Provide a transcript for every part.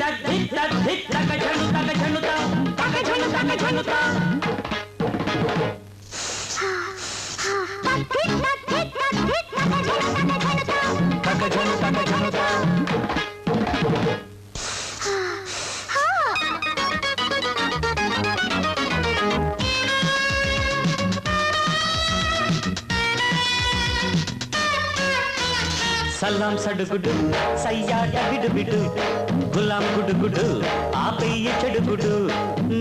धिक धिक धिक तक झनु तक झनु तक झनु तक झनु तक సలాం సడుగుడు సయ్యాట బిడుబిడు గులాం గుడుగుడు ఆపయ్య చెడుగుడు.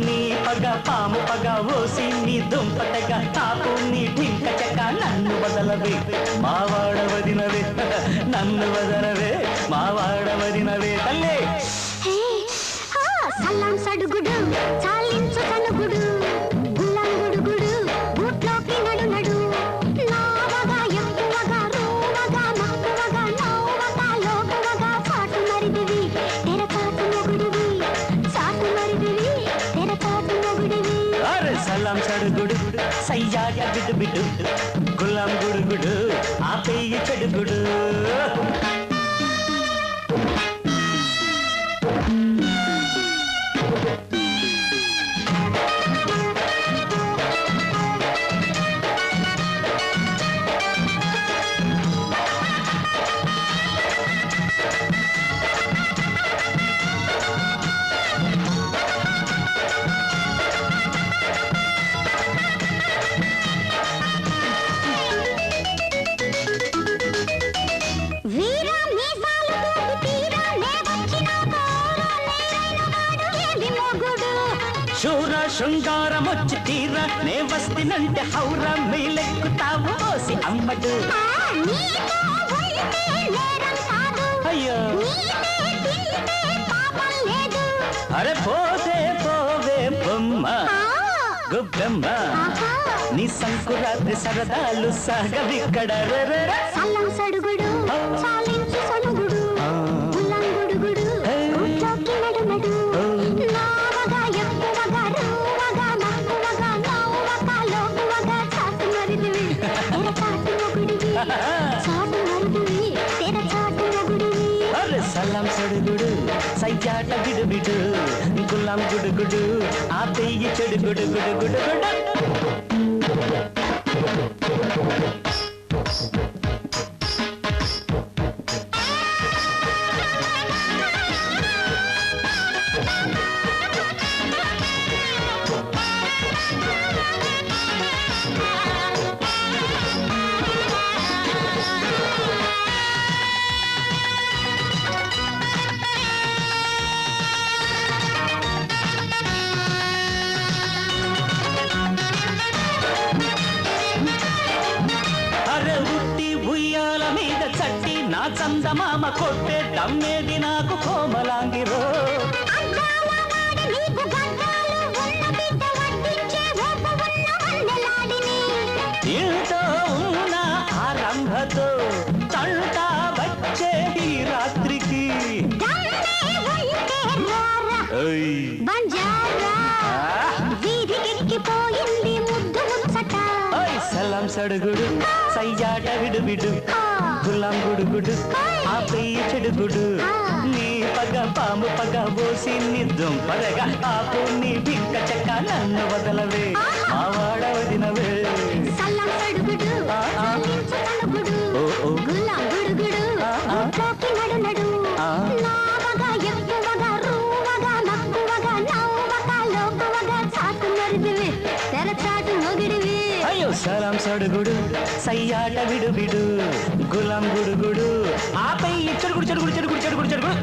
నీ పగ పాము పగ ఓసి నీ దుంపటగ తాపు నీ ఠింక చెక్క నన్ను వదలవే. మావాడ వదినవే నన్ను వదలవే. మావాడ వదినవే తల్లే. సల్లాం సడుగుడు అరే సలాం సడుగుడు సయ్యాట బిడుబిడు గులాం గుడుగుడు ఆపయ్య చెడుగుడు వీరా శృంగారం వచ్చి తీర నే వస్తినంటే హౌర మీలెక్కుతావు ఓసి అమ్మడు అయ్యో. అరే పోతే పోవే బొమ్మ గుబ్బెమ్మ. నీ సంకురాత్రి సరదాలు సాగవిక్కడ సడుగుడు మొగుడివి చాటు మరిదివి తెర చాటు మొగుడివి అరే సలాం సడుగుడు సయ్యాట బిడుబిడు గులాం గుడుగుడు ఆ పెయ్యి చెడు గుడు గుడు చందమామ కొట్టే దమ్మేది నాకు కోమలాంగిరో. వాడి ఇంతో ఉన్న ఆరంభతో తంట వచ్చే ఈ రాత్రికి. వీధికెక్కిపోయింది ముద్దు ముచ్చట. సలాం సడుగుడు సయ్యాట విడుబిడు గులాం గుడుగుడు ఆ ప్రియ చెడుగుడు నీ పగ పాము పగ పోసి నీ దుంపరగా ఆపు నీ బిక్క చెక్క నన్ను వదలవే. మా వాడ సరం సడుగుడు సయ్యాట విడు విడు గులాం గుడుగుడు. ఆ పై చెడుగుడు చెడుగుడు చెడుగుడు చెడుగుడు చెడుగుడు